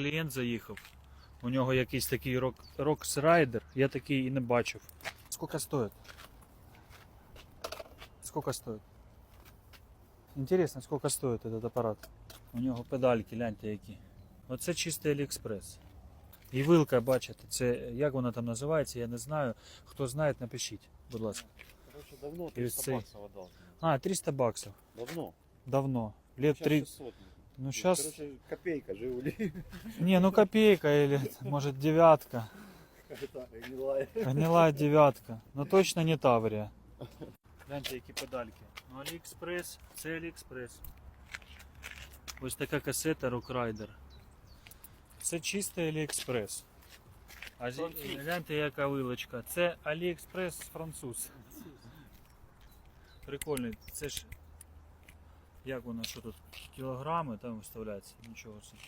клієнт заїхав. У нього якийсь такий рок, Рокс Райдер. Я такий і не бачив. Скільки стоїть? Скільки стоїть? Інтересно, скільки стоїть этот апарат? У нього педальки, гляньте які. Оце чистий Аліекспрес. І вилка, бачите, це як вона там називається, я не знаю. Хто знає, напишіть, будь ласка. Короче, давно 300 цей- баксов отдал. А, 300 баксів. Давно. Давно. Лет Сейчас 3. 600. Ну сейчас. Короче, копейка Жигули. Не, ну копейка или может девятка. Какая-то гнилая. Гнила дев'ятка. Ну точно не Таврія. Гляньте, які педальки. Ну Аліекспрес, це Аліекспрес. Ось така касета Rock Rider. Це чистий Аліекспрес. А зі- Француз. гляньте, яка вилочка. Це Аліекспрес француз. Прикольний. Це ж. Як воно що тут? Кілограми там виставляється? Нічого собі.